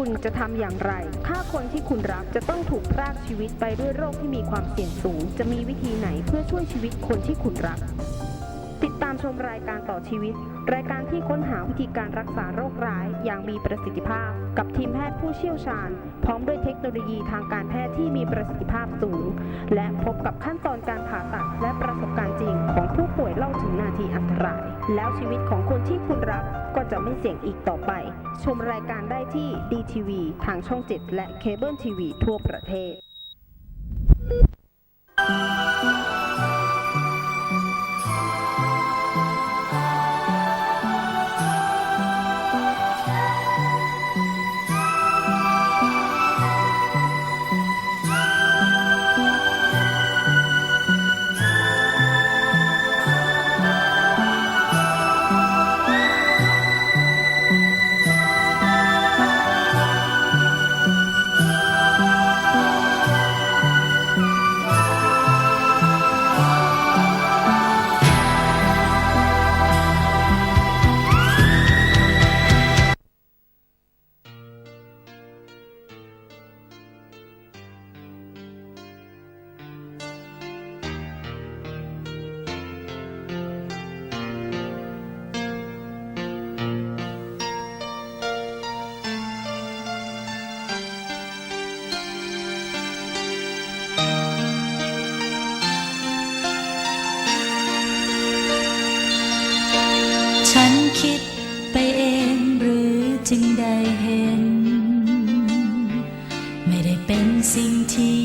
คุณจะทำอย่างไร ถ้าคนที่คุณรักจะต้องถูกพรากชีวิตไปด้วยโรคที่มีความเสี่ยงสูง จะมีวิธีไหนเพื่อช่วยชีวิตคนที่คุณรัก ติดตามชมรายการต่อชีวิต รายการที่ค้นหาวิธีการรักษาโรคร้ายอย่างมีประสิทธิภาพ กับทีมแพทย์ผู้เชี่ยวชาญ พร้อมด้วยเทคโนโลยีทางการแพทย์ที่มีประสิทธิภาพสูง และพบกับขั้นตอนการผ่าตัดและประสบการณ์จริง ของผู้ป่วยเล่าถึงนาทีอันตราย แล้วชีวิตของ ที่คุณรักก็จะไม่เสี่ยงอีกต่อไป ชมรายการได้ที่ดีทีวีทางช่อง 7 และเคเบิลทีวีทั่วประเทศ จึงได้เห็น ไม่ได้เป็นสิ่งที่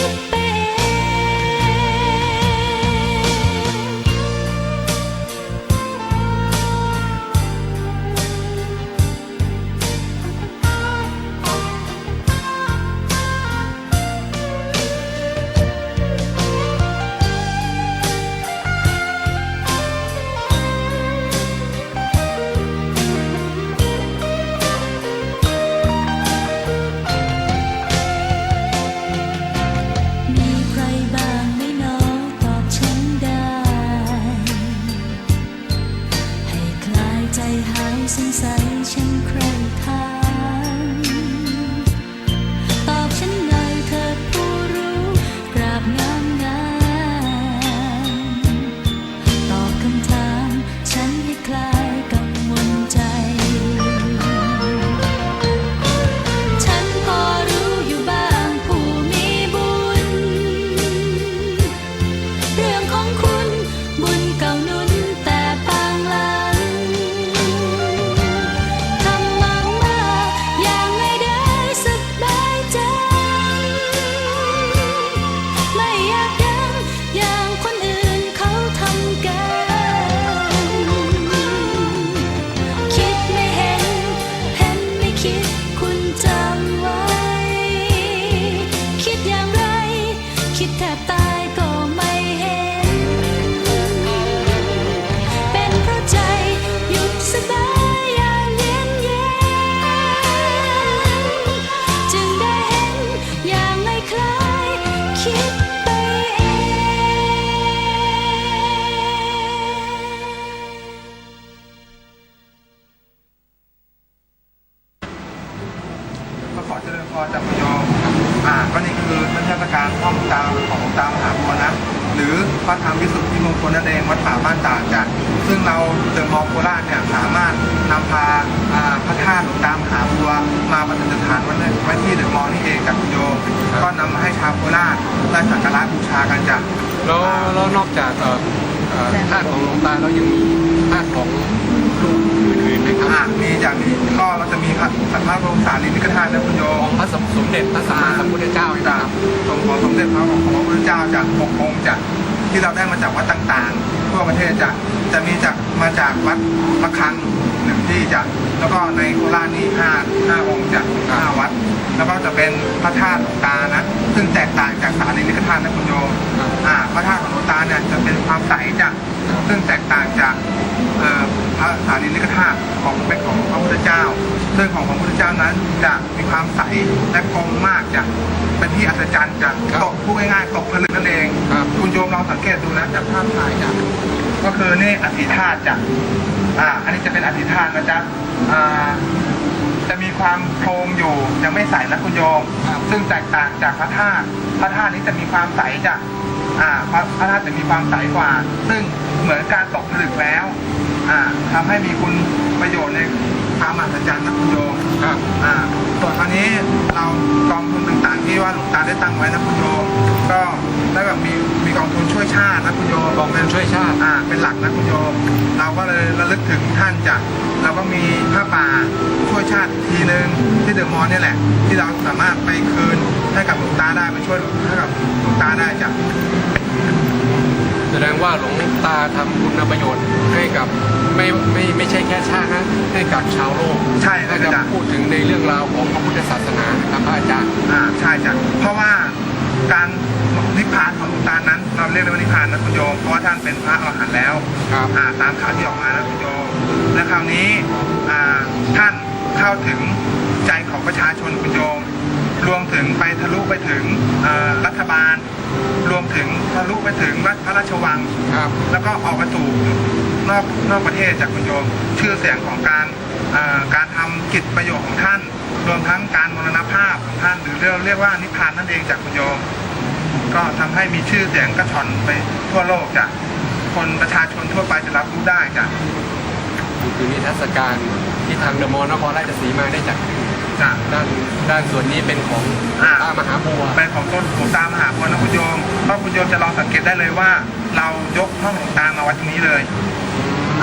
Thank you. ามหาบัวมาประดิษฐานไว้ในไว้ที่เดอะมอลล์นี่เองกับคุณโยมก็นำมาให้ชาวโคราชได้สักการะบูชากันจ้ะแล้วแล้วนอกจากเอ่อเอ่อธาตุของหลวงตาแล้วยังมีธาตุของรูปอื่นๆไหมครับอ่ามีอย่างนี้ก็เราจะมีพระพระบรมสารีริกธาตุนะคุณโยขมองพระสมสมเด็จพระสัมมาสัมพุทธเจ้านะคจากรับทรงของสมเด็จพระของพระพุทธเจ้าจากหกองค์จากที่เราได้มาจากวัดต่างๆทั่วประเทศจะจะมีจากมาจากวัดละคังหนึ่ง ที่จะแล้วก็ในโคราชนี่ห้าห้าองค์จากห้าวัด แล้วก็จะเป็นพระธาตุหลวงตานะ ซึ่งแตกต่างจากสารีริกธาตุนะคุณโยมครับอ่าพระธาตุของหลวงตาเนี่ยจะเป็นความใสจ้ะซึ่งแตกต่างจากเอ่อพระสารีริกธาตุของเป็นของพระพุทธเจ้าซึ่งของพระพุทธเจ้านั้นจะมีความใสและคมมากจ้ะเป็นที่อัศจรรย์จ้ะตกพูดง่ายๆตกผลึกนั่นเองครับคุณโยมลองสังเกตดูนะจากภาพถ่ายจ้ะ ก็คือนี่อธิธาตุจ้ะอ่า อันนี้จะเป็นอธิธาตุนะจ๊ะอ่าจะมีความโครงอยู่ยังไม่ใสนะคุณโยมครับซึ่งแตกต่างจากพระธาตุพระธาตุนี้จะมีความใสจ้ะอ่าพระพระธาตุจะมีความใสกว่า ซึ่งเหมือนการตกผลึกแล้วอ่าทำให้มีคุณประโยชน์ในความมหัศจรรย์นะคุณโยมครับอ่าส่วนคราวนี้เรากองทุนต่างๆที่ว่าหลวงตาได้ตั้งไว้นะคุณโยม ก็ได้แบบมีมีกองทุนช่วยชาตินะคุณโยมกองทุนช่วยชาติอ่าเป็นหลักนะคุณโยม เราก็เลยระลึกถึงท่านจากเราก็มีผ้าป่าช่วยชาติทีหนึ่งที่เดอะมอลล์นี่แหละ ที่เราสามารถไปคืนให้กับหลวงตาได้ไปช่วยให้กับหลวงตาได้จ้ะแสดงว่าหลวงตาทำคุณประโยชน์ให้กับไม่ไม่ไม่ใช่แค่ชาตินะให้กับชาวโลกใช่เลยถ้าจะจ้ะพูดถึงในเรื่องราวของพระพุทธศาสนาครับพระอาจารย์อ่าใช่จ้ะเพราะว่า การนิพพานของหลวงตานั้น เราเรียกได้ว่านิพพานนะคุณโยมเพราะว่าท่านเป็นพระอรหันต์แล้วครับ อ่าตามข่าวที่ออกมานะคุณโยมและคราวนี้อ่าท่านเข้าถึงใจของประชาชนคุณโยมรวมถึงไปทะลุไปถึงเอ่อรัฐบาล รวมถึงทะลุไปถึงรัฐพระราชวัง ครับ แล้วก็ออกมาสู่ นอกนอกประเทศจากคุณโยม ชื่อเสียงของการการทำกิจประโยชน์ของท่าน รวมทั้งการมรณภาพของท่าน หรือเรียกเรียกว่านิพพานนั่นเองจากคุณโยม ก็ทำให้มีชื่อเสียงกระชอนไปทั่วโลกจ้ะคนประชาชนทั่วไปจะรับรู้ได้จ้ะคือนิทรรศการที่ทางเดอะมอลล์นครราชสีมาได้จัดขึ้น จ้ะด้านด้านส่วนนี้เป็นของอ่า ตามหาบัวเป็นของต้นหลวงตามหาบัวนะคุณโยมเพราะคุณโยมจะลองสังเกตได้เลยว่า เรายกห้องหลวงตามาไว้ตรงนี้เลย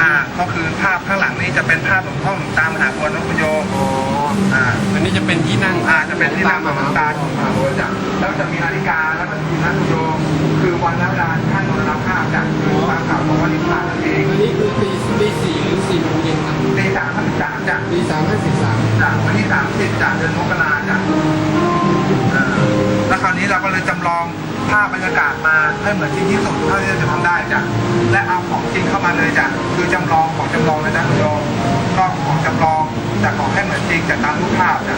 อ่า ก็คือภาพข้างหลังนี้จะเป็นภาพของห้องหลวงตามหาบัวนะคุณโยมอ๋ออ่า อันนี้จะเป็นที่นั่งอ่าจะเป็นที่นั่งของหลวงตาของหาบัวจ้ะแล้วจะมีนาฬิกาแล้วก็มีนักโยมคือวันและเวลาที่ท่านมรณภาพจ้ะคือตามข่าวของวันนิพพานนั่นเองอันนี้คือตีตีสี่หรือสี่โมงเย็นครับตี สามพันสามจ้ะตีสามห้าสิบสามจากวันที่สามสิบจากเดือนมกราจ้ะอ่าแล้วคราวนี้เราก็เลยจำลองภาพบรรยากาศมาให้เหมือนจริงที่สุดเท่าที่เราจะทำได้จ้ะและเอาของจริงเข้ามาเลยจ้ะคือจำลองของจำลองเลยนะคุณโยมก็ของจำลองจากของให้เหมือนจริงจากตามรูปภาพจ้ะ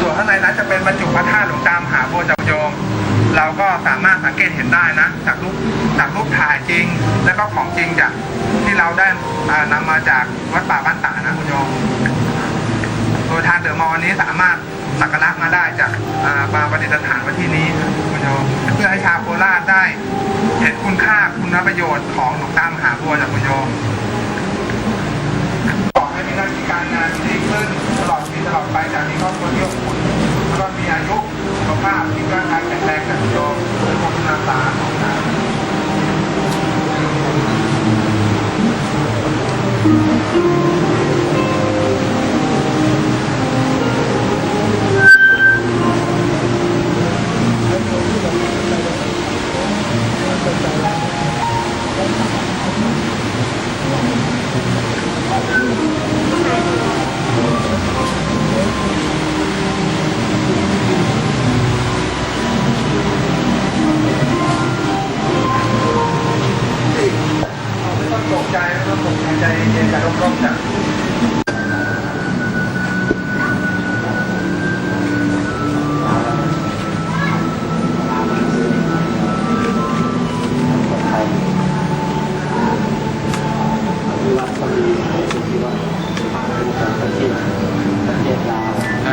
ส่วนข้างในนั้นจะเป็นบรรจุพระธาตุหลวงตามหาบัวจำโยม เราก็สามารถสังเกตเห็นได้นะ จากรูปจากรูปถ่ายจริง และก็ของจริงจากที่เราได้อ่านำมาจากวัดป่าบ้านตานะคุณโยมโดยทางเดอมอลนนี้สามารถสักการะมาได้จากอ่ามาประดิษฐานไว้ที่นี้คุณโยมเพื่อให้ชาวโคราชได้เห็นคุณค่าคุณประโยชน์ของหลวงตามหาบัวจากคุณโยมขอให้มีหน้าที่การงานที่ดีขึ้นตลอดชีวิตตลอดไปจากนี้ครอบครัวที่อบอุ่นแล้วก็มีอายุ ภาพที่ร่างกายแข็งแรงจากโยมและควา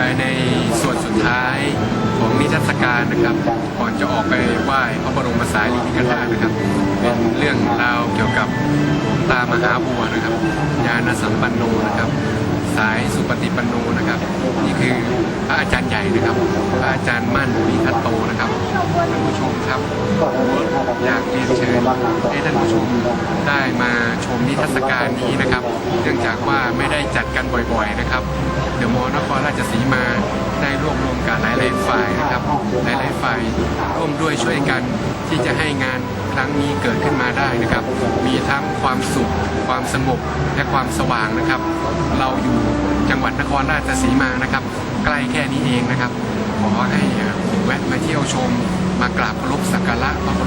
ไปในส่วนสุดท้ายของนิทรรศการนะครับ ก่อนจะออกไปไหว้พระบรมสารีริกธาตุนะครับ เป็นเรื่องราวเกี่ยวกับตามหาบัวนะครับ ญาณสัมปันโนนะครับ สายสุปฏิปันโนนะครับนี่คือพระอาจารย์ใหญ่นะครับพระอาจารย์มั่นมีทัตโตนะครับท่านผู้ชมครับอยากเรียนเชิญให้ท่านผู้ชมได้มาชมนิทรรศการนี้นะครับ เนื่องจากว่าไม่ได้จัดกันบ่อยๆนะครับเดี๋ยวมอนครราชสีมาได้รวบรวมกันหลายๆฝ่ายนะครับหลายๆฝ่ายร่วมด้วยช่วยกันที่จะให้งาน ครั้งนี้เกิดขึ้นมาได้นะครับ มีทั้งความสุข ความสงบและความสว่างนะครับ เราอยู่จังหวัดนครราชสีมานะครับ ใกล้แค่นี้เองนะครับ ขอให้แวะมาเที่ยวชม มากราบเคารพสักการะพระบร